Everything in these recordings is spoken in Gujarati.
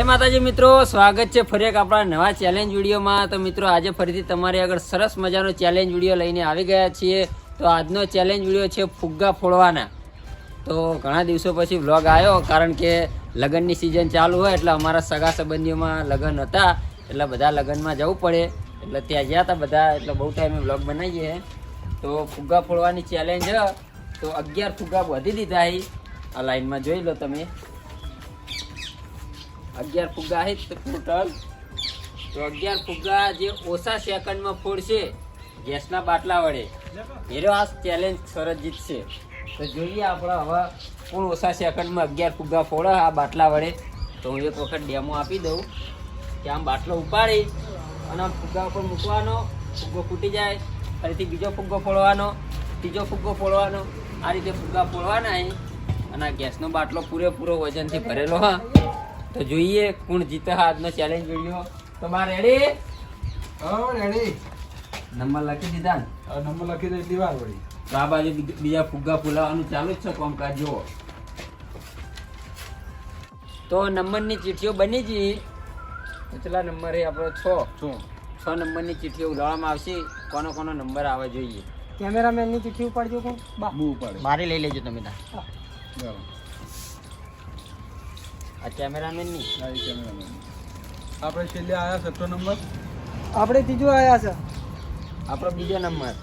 જય માતાજી મિત્રો, સ્વાગત છે ફરી એક આપણા નવા ચેલેન્જ વિડીયોમાં. તો મિત્રો, આજે ફરીથી તમારી આગળ સરસ મજાનો ચેલેન્જ વીડિયો લઈને આવી ગયા છીએ. તો આજનો ચેલેન્જ વીડિયો છે ફુગ્ગા ફોડવાના. તો ઘણા દિવસો પછી વ્લોગ આવ્યો, કારણ કે લગ્નની સિઝન ચાલુ હોય એટલે અમારા સગા સંબંધીઓમાં લગ્ન હતા. એટલે બધા લગ્નમાં જવું પડે. એટલે ત્યાં ગયા હતા બધા, એટલે બહુ ટાઈમે વ્લોગ બનાવીએ. તો ફુગ્ગા ફોડવાની ચેલેન્જ તો અગિયાર ફુગ્ગા વધી દીધા છે. આ લાઈનમાં જોઈ લો તમે. અગિયાર ફુગ્ગા છે ટોટલ તો અગિયાર ફુગ્ગા જે ઓછા સેકન્ડમાં ફોડશે, ગેસના બાટલા વડે. એનો આ ચેલેન્જ સરસ જીતશે તો જોઈએ આપણે હવે કોણ ઓછા સેકન્ડમાં અગિયાર ફુગ્ગા ફોડે, આ બાટલા વડે. તો હું એક વખત ડેમો આપી દઉં. કે આમ બાટલો ઉપાડી અને ફુગ્ગા ઉપર મૂકવાનો. ફુગ્ગો ફૂટી જાય, ફરીથી બીજો ફુગ્ગો ફોડવાનો. ત્રીજો ફુગ્ગો ફોડવાનો. આ રીતે ફુગ્ગા ફોડવાના અને આ ગેસનો બાટલો પૂરેપૂરો વજનથી ભરેલો, હા. તો જોઈએ કોણ જીતે હા આજનો ચેલેન્જ વીડિયો તો બાર રેડી હા રેડી નંબર લખી દીધા ને? નંબર લખી દે દીવાર વળી તો આ બાજુ બીજા ફુગ્ગા ફૂલાવાનું ચાલુ જ છે કામકાજ જુઓ. તો નંબરની ચીઠીઓ બની ગઈ. કેટલા નંબર એ આપણો? છ. છ. નંબરની ચીઠીઓ ઉડાવવામાં આવશે. કોનો કોનો નંબર આવે જોઈએ. કેમેરામેનની ચિઠ્ઠી ઉપાડજો કોણ? બા. હું ઉપાડ. મારી લઈ લેજો તમે તાર. ચાલો આ કેમેરામેનની આ ઈ cameraman. આપણે છેલ્લે આયા છઠ્ઠો નંબર? આપણે ત્રીજો આયા છે. આપણો બીજો નંબર.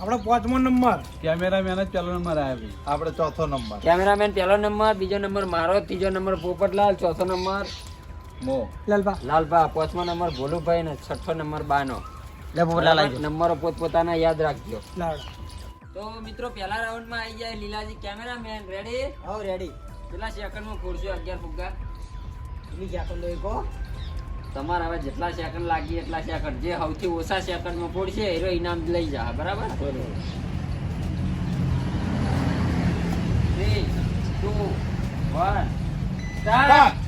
આપણો પાંચમો નંબર. કેમેરામેન જ પહેલો નંબર આવ્યા ભાઈ આપણે ચોથો નંબર. કેમેરામેન પહેલો નંબર બીજો નંબર મારો ત્રીજો નંબર પોપટલાલ ચોથો નંબર મો. લાલભા. લાલભા પાંચમો નંબર ભોલુભાઈ ને છઠ્ઠો નંબર બાનો. નંબરો પોતપોતાના યાદ રાખજો. તો મિત્રો પહેલા રાઉન્ડમાં આવી જાય લીલાજી કેમેરામેન. રેડી હા રેડી કેટલા સેકન્ડમાં ખોલશો અગિયાર ફુગ્ગા કેટલી સેકન્ડ હોય કહો તમારે હવે જેટલા સેકન્ડ લાગી એટલા સેકન્ડ. જે સૌથી ઓછા સેકન્ડમાં ફોડશે એનો ઇનામ લઈ જા બરાબર? થ્રી ટુ વન સ્ટાર્ટ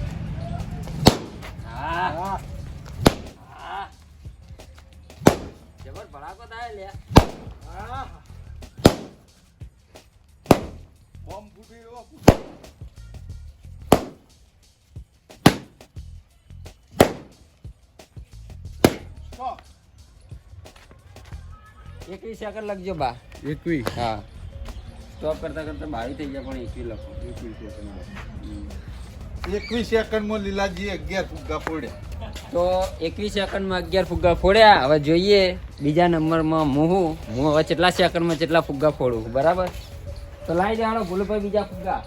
એકવીસ સેકન્ડ લખજો બા. એકવીસ. હા. સ્ટોપ કરતા કરતા બાવી થઈ ગયા પણ એકવી લખો. એકવીસ સેકન્ડ એકવીસ સેકન્ડમાં લીલાજી અગિયાર ફુગ્ગા ફોડ્યા તો એકવીસ સેકન્ડમાં અગિયાર ફુગ્ગા ફોડ્યા. હવે જોઈએ બીજા નંબરમાં મોહું. હું હવે કેટલા સેકન્ડમાં કેટલા ફુગ્ગા ફોડું? બરાબર? તો લાવી જાણો ભૂલભાઈ બીજા ફુગ્ગા.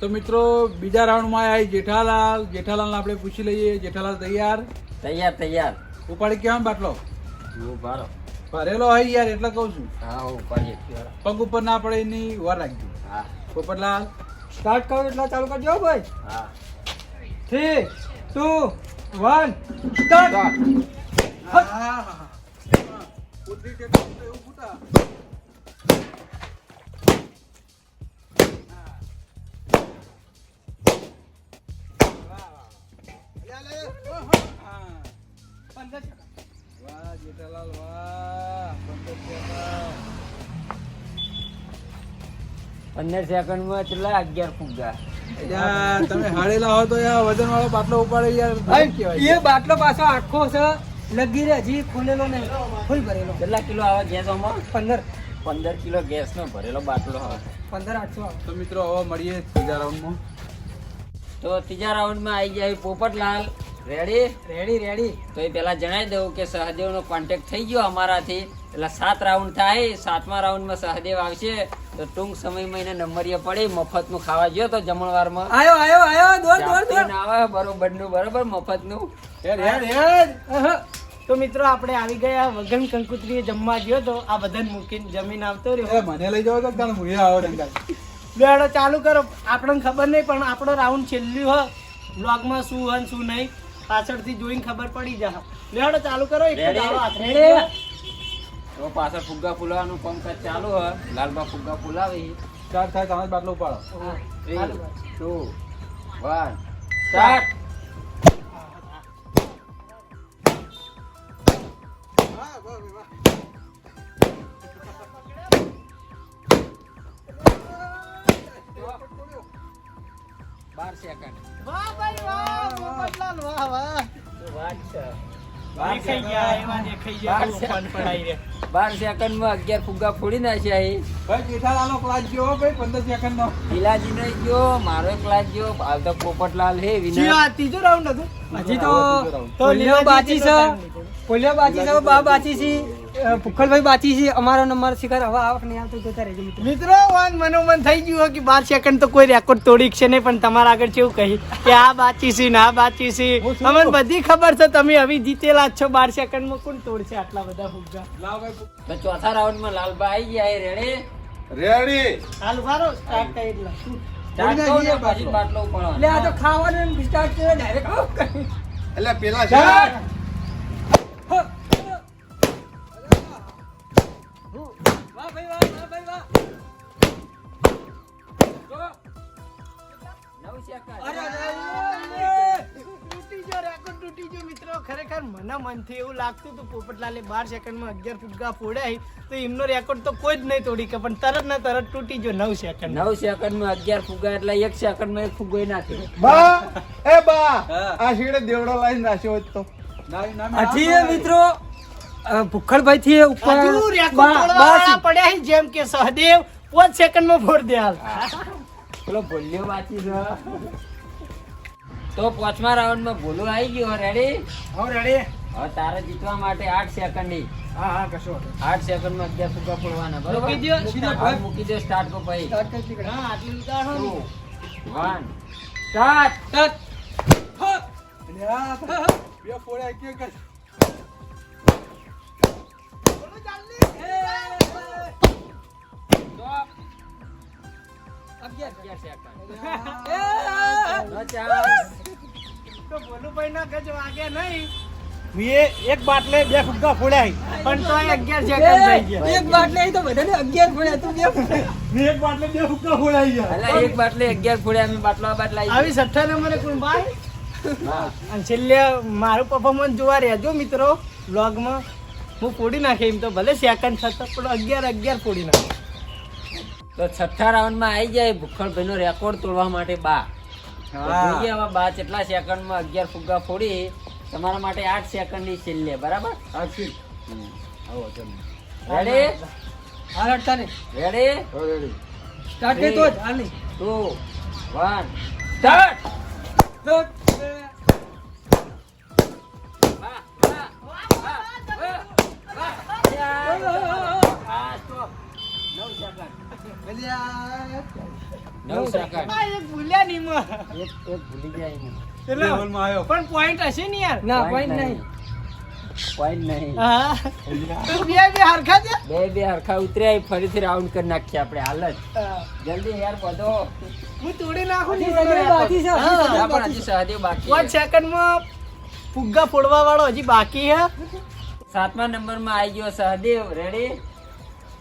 તો મિત્રો બીજા રાઉન્ડમાં આવી જેઠાલાલ. જેઠાલાલને આપણે પૂછી લઈએ. જેઠાલાલ તૈયાર? તૈયાર તૈયાર. ઉપાડી કેમ બાટલો? હું ભારો ભરેલો હોય યાર એટલે કહું છું. હા હું પગ ઉપર ના પડે એની વાર રાખજો. હા. પોપટલાલ સ્ટાર્ટ કરો એટલા ચાલુ કરજો ભાઈ. હા. થ્રી ટુ વન સ્ટાર્ટ પંદર વાહ જેઠાલાલ વાહ પંદર સેકન્ડ. પંદર સેકન્ડમાં કેટલા? અગિયાર ફુગ્ગા. યાર તમે હાડેલા હો તો યાર વજન વાળો બાટલો ઉપાડે યાર એ બાટલો પાછો આખો છે. લગી રે હજી ખોલેલો ને ફૂલ ભરેલો. કેટલા કિલો આવે ગેસ આમાં? પંદર. પંદર કિલો ગેસ નો ભરેલો બાટલો આવે. પંદર આઠસો આવે. તો મિત્રો હવે મળીએ ત્રીજા રાઉન્ડમાં. તો ત્રીજા રાઉન્ડમાં આવી જાય પોપટલાલ. રેડી રેડી રેડી તો એ પહેલા જણાવી દઉં કે સહદેવનો કોન્ટેક્ટ થઈ ગયો અમારાથી. એટલે સાત રાઉન્ડ થાય સાતમા રાઉન્ડમાં સહદેવ આવશે. તો ટૂંક સમયમાં એને નંબરીએ પડે મફતનું ખાવા ગયો તો જમણવારમાં. આયો આયો આયો દોર દોર દોર આવે બરોબરનું બરોબર મફતનું. હેડ હેડ હેડ. તો મિત્રો આપણે આવી ગયા વગન કંકુત્રીએ જમવા ગયો તો આ બધાને મૂકીને જમીન આવતો રહ્યો. મને લઈ જાવ તો તારે હું આવો ડંગા બેડો ચાલુ કરો. આપણને ખબર નહીં પણ આપણો રાઉન્ડ છેલ્લું હોય બ્લોગમાં શું હોય શું નહીં. પાછળથી જોઈને ખબર પડી જાય બેડો ચાલુ કરો એક દાડો હાથ તો પાછળ ફુગ્ગા ફૂલાવાનું કામકાજ ચાલુ હોય. લાલબા ફુગ્ગા ફૂલાવી. ચાર થાય તમે જ બાટલો ઉપાડો. થ્રી ટુ વન સ્ટાર્ટ બાર સેકન્ડ. માં અગિયાર ફુગ્ગા ફોડી નાખ્યા એ. ભાઈ જેઠાલાલનો ક્લાસ ગયો ભાઈ પંદર સેકન્ડ નો ગિલાજી નો ગયો મારો ક્લાસ ગયો હાલ તો પોપટલાલ હે વિનર ત્રીજો રાઉન્ડ હતો. હજી તો તો લીલો બાચી છે. કોલ્યો પોલિયો બાચી છે બા બાચી છે. અ, ભુખલભાઈ બાચી છે અમારો નંબર શિખર હવે આવક નહીં આવતો જોતા રહેજો મિત્રો મિત્રો વાન મનોમન થઈ ગયું કે બાર સેકન્ડ તો કોઈ રેકોર્ડ તોડી છે નહીં પણ તમારા આગળ કેવું કહી કે આ બાચી છે ના આ બાચી છે. અમને બધી ખબર છે તમે હવે જીતેલા જ છો બાર સેકન્ડમાં કોણ તોડશે આટલા બધા ફુગ્ગા લાવ ભાઈ. ચોથા રાઉન્ડમાં લાલભાઈ આવી ગયા રેડે રેડી હાલ મારો સ્ટાર્ટ કરી એટલે. એટલે આ તો ખાવાનું સ્ટાર્ટ કર્યો ડાયરેક્ટ એટલે પેલા મનથી એવું લાગતું હતું પોપટલાલે બાર સેકન્ડમાં અગિયાર ફુગ્ગા ફોડ્યા તો એમનો રેકોર્ડ તો કોઈ જ નહીં તોડી કે પણ તરત ને તરત તૂટી ગયો નવ સેકન્ડ. નવ સેકન્ડમાં અગિયાર ફુગ્ગા એટલે એક સેકન્ડમાં એક ફુગ્ગો નાખ્યો. બા એ બા આ શીડે દેવડો લાઈન નાખ્યો હોત ના, મિત્રો અ, થી ઉપર પડ્યા જેમ કે સહદેવ પાંચ સેકન્ડમાં ફોડ દે હાલ. પેલો ભોલ્યો વાંચી છે તો પાંચમા રાઉન્ડમાં ભોલું આવી ગયો રેડી હવે રેડી હવે તારે જીતવા માટે આઠ સેકન્ડની હા હા કશો આઠ સેકન્ડમાં અગિયાર સુકા પડવાના. બરોબર? મૂકી. ભાઈ દે સ્ટાર્ટ કો. હા આટલી ઉતારો વન સ્ટાર્ટ બે અગિયાર. સેકન્ડ તો ભોલુભાઈ ના ગજ વાગે નહીં. મેં એક બાટલે બે ફુગ્ગા ફોડ્યા પણ તો અગિયાર સેકન્ડ થઈ ગયા. એક બાટલે તો બધાને અગિયાર ફોડ્યા તું બે પડ્યા. મેં એક બાટલે બે ફુગ્ગા ફોડાઈ ગયા. એટલે એક બાટલે અગિયાર ફોડ્યા અમે બાટલા બાટલા આવી સઠ્ઠા નંબરે કોણ? હા. અને છેલ્લે મારું પરફોર્મન્સ જોવા રહેજો મિત્રો વ્લોગમાં હું ફોડી નાખે એમ તો ભલે સેકન્ડ થતો પણ અગિયાર અગિયાર ફોડી નાખે. તો છઠ્ઠા રાઉન્ડમાં આવી જાય ભૂખણભાઈનો રેકોર્ડ તોડવા માટે બા. તો જોઈએ હવે બા કેટલા સેકન્ડમાં અગિયાર ફુગ્ગા ફોડી. તમારા માટે આઠ સેકન્ડની છેલ્લે બરાબર. રેડી હાલ હટતા નહીં. રેડી હવે ready. કરી તો જ, હાલ ટુ વન સ્ટાર્ટ નવ સેકન્ડ એક ભૂલ્યા નહીં એક એક ભૂલી લેવલમાં આવ્યો. પણ પોઈન્ટ હશે ને યાર. ના પોઈન્ટ નહીં. નહીં. હા. બે બે હરખા છે? બે બે હરખા ઉતર્યા ફરીથી રાઉન્ડ કરી નાખીએ આપણે. હાલત જલ્દી યાર બધો. હું તોડી નાખું હજી સહદેવ બાકી છે, હજી હા. સહદેવ ના પણ હજી સહદેવ બાકી પાંચ સેકન્ડમાં ફુગ્ગા ફોડવા વાળો હજી બાકી હે સાતમા નંબરમાં આવી ગયો સહદેવ. રેડી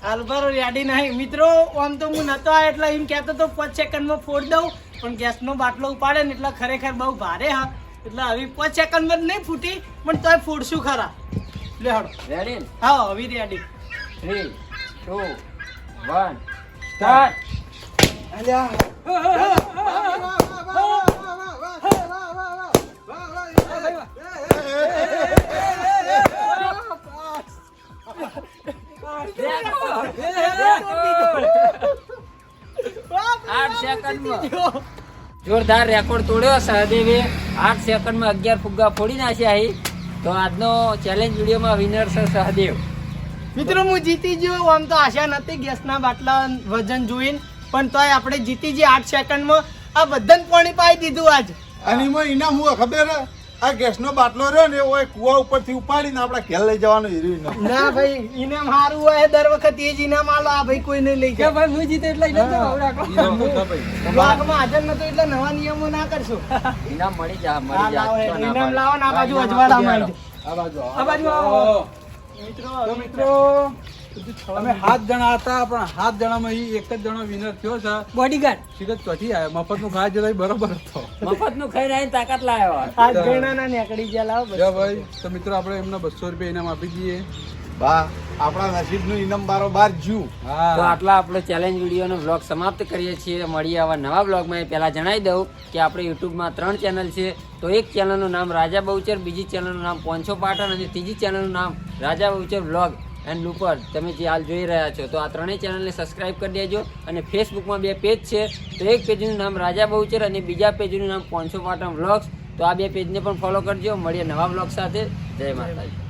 આલબારો રેડી નહીં. મિત્રો આમ તો હું નતો આવ્યો એટલે એમ કહેતો તો પાંચ સેકન્ડમાં ફોડ દઉં. પણ ગેસનો બાટલો ઉપાડે ને એટલે ખરેખર બહુ ભારે હા. એટલે હવે પાંચ સેકન્ડમાં નહીં ફૂટી પણ તોય ફોડશું ખરા. લે હડો. રેડી હા હવે ready three two one start આઠ જોરદાર રેકોર્ડ તોડ્યો સહદેવે આઠ સેકન્ડમાં અગિયાર ફુગ્ગા ફોડી નાખ્યા અહીં તો આજનો ચેલેન્જ વિડીયોમાં વિનર છે સહદેવ. મિત્રો હું જીતી ગયો આમ તો આશા નથી ગેસના બાટલા વજન જોઈને પણ તોય આપણે જીતી જઈએ આઠ સેકન્ડમાં. આ બધાને પાણી પાઈ દીધું આજ. અને એમાં ઇનામ હું ખબર? આ ગેસનો બાટલો રહ્યો ને એ કુવા ઉપરથી ઉપાડીને આપડે ઘેર લઈ જવાનું હીરું ઇનામ ના ભાઈ ઇનામ સારું હોય દર વખત એ જ ઇનામ આલો. આ ભાઈ કોઈ નહીં લઈ કે જાય ભાઈ હું જીતે એટલે એને તો ભાઈ. બ્લોગમાં હાજર નતો એટલે નવા નિયમો ના કરશો. ઇનામ મળી જા મળી જા ના ઇનામ લાવો ને આ બાજુ ઇનામ અજવાળામાં આવી આ બાજુ આ બાજુ આવો. મિત્રો મિત્રો. અમે સાત જણા હતા પણ સાત જણામાં ઈ એક જ જણો વિનર થયો છે. બોડીગાર્ડ સિગત ચોથી આવ્યો. મફતનું ખાવા જતો બરોબર હતો મફતનું ખાઈ રહી તાકાત લાવ્યો આ ગણાના નીકળી ગયા લાવો ભાઈ તો મિત્રો આપણે એમને બસો રૂપિયા ઇનામ આપી દઈએ. બા આપણા નસીબનું ઇનામ બારો બાર જ્યું. તો આટલા આપણો ચેલેન્જ વિડીયોનો બ્લોગ સમાપ્ત કરીએ છીએ. મળીએ આવા નવા બ્લોગમાં એ પહેલાં જણાવી દઉં કે આપણે યુટ્યુબમાં ત્રણ ચેનલ છે. તો એક ચેનલનું નામ રાજા બહુચર બીજી ચેનલનું નામ પોંચો પાટણ અને ત્રીજી ચેનલનું નામ Raja Bahuchar blog and looper તમે જે હાલ જોઈ રહ્યા છો, તો આ ત્રણેય ચેનલને સબસ્ક્રાઇબ કરી દેજો. અને ફેસબુકમાં બે પેજ છે, તો એક પેજનું નામ રાજા બહુચર અને બીજા પેજનું નામ પોન્સો પાટણ વ્લોગ્સ તો આ બે પેજને પણ ફોલો કરજો. મળીએ નવા વ્લોગ સાથે. જય માતાજી.